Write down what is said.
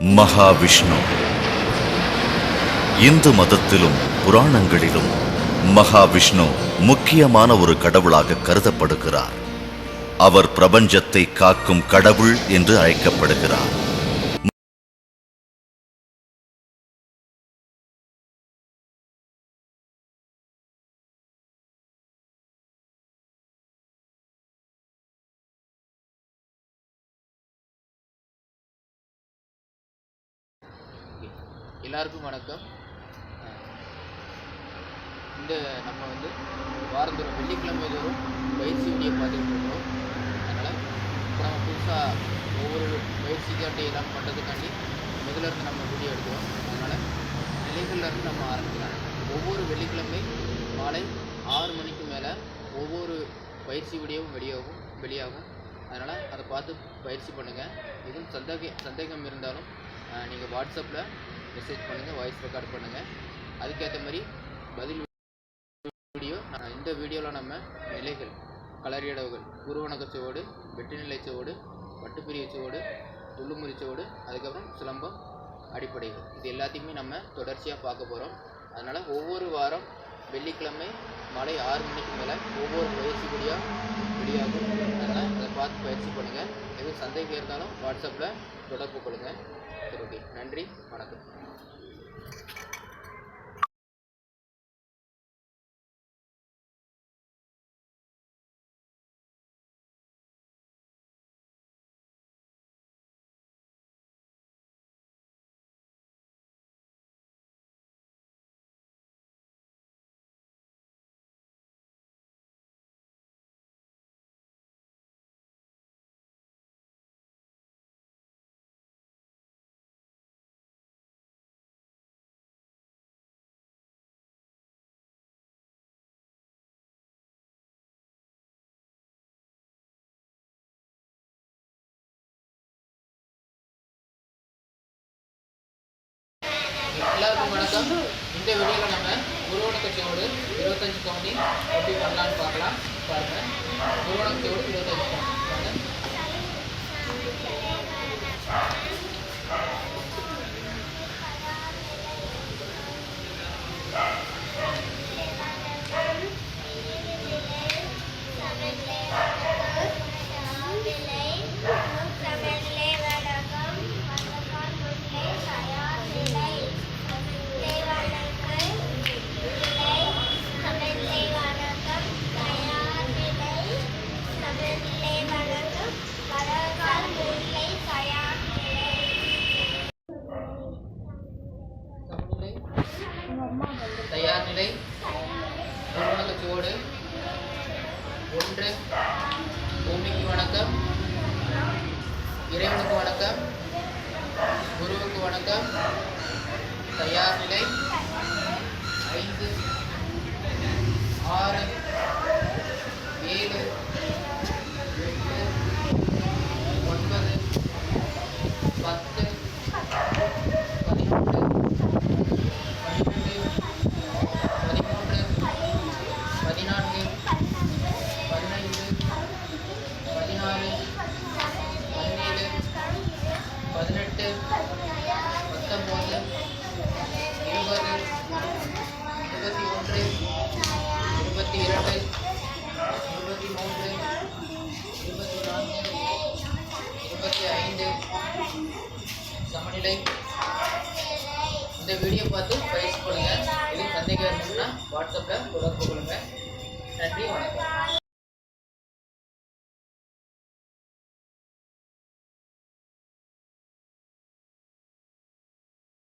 மகாவிஷ்ணு. இந்து மதத்திலும் புராணங்களிலும் மகாவிஷ்ணு முக்கியமான ஒரு கடவுளாக கருதப்படுகிறார். அவர் பிரபஞ்சத்தை காக்கும் கடவுள் என்று அழைக்கப்படுகிறார். எல்லாருக்கும் வணக்கம். இந்த நம்ம வந்து வாரந்தோறும் வெள்ளிக்கிழமை தோறும் பயிற்சி வீடியோ பார்த்துட்டு இருக்கோம் அதனால் இப்போ நம்ம புதுசாக ஒவ்வொரு பயிற்சிக்காட்டி எல்லாம் பண்ணுறதுக்காண்டி முதல்ல இருந்து நம்ம வீடியோ எடுக்கிறோம். அதனால் நிலைகள்லேருந்து நம்ம ஆரம்பிக்கலாம். ஒவ்வொரு வெள்ளிக்கிழமை மாலை ஆறு மணிக்கு மேலே ஒவ்வொரு பயிற்சி வீடியோவும் வெளியாகும் வெளியாகும். அதனால் அதை பார்த்து பயிற்சி பண்ணுங்கள் எதுவும் சந்தேக சந்தேகம் இருந்தாலும் நீங்கள் வாட்ஸ்அப்பில் மெசேஜ் பண்ணுங்கள் வாய்ஸ் ரெக்கார்ட் பண்ணுங்கள் அதுக்கேற்ற மாதிரி பதில் வீடியோ இந்த வீடியோவில் நம்ம நிலைகள் களறியடவுகள் குருவணக்கச்சுவோடு வெற்றி நிலைச்சுவோடு வட்டுப்பிரிவு சுவடு துள்ளுமுறி சுவடு அதுக்கப்புறம் சிலம்பம் அடிப்படைகள். இது எல்லாத்தையுமே நம்ம தொடர்ச்சியாக பார்க்க போகிறோம் அதனால் ஒவ்வொரு வாரம் வெள்ளிக்கிழமை மாலை ஆறு மணிக்கு மேலே ஒவ்வொரு பயிற்சி கூடியாக வெளியாகும் அதனால் அதை பார்த்து பயிற்சி பண்ணுங்கள் எதுவும் சந்தேகம் இருந்தாலும் வாட்ஸ்அப்பில் தொடர்பு கொள்ளுங்கள் சரி ஓகே நன்றி வணக்கம். வணக்கம் இந்த வீடியோவில் நம்ம குருவண கட்சியோடு இருபத்தஞ்சு கவுண்டி எப்படி பண்ணலான்னு பார்க்கலாம். பாருங்க. குருவண கட்சியோடு இருபத்தஞ்சு தயார் நிலை குருவண ஒன்று. பூமிக்கு வணக்கம். இறைவனுக்கு வணக்கம். குருவுக்கு வணக்கம். தயார் நிலை ஐந்து. ஆறு. பத்தொம்போது இருபது இருபத்தி ஒன்று இருபத்தி இரண்டு இருபத்தி மூன்று இருபத்தி நான்கு இருபத்தி ஐந்து சமநிலை இந்த வீடியோ பார்த்து பயிற்சி பண்ணுங்கள் எதுவும் சந்தேகம் இருந்துச்சுன்னா வாட்ஸ்அப்பில் தொடர்பு கொள்ளுங்கள் நன்றி வணக்கம்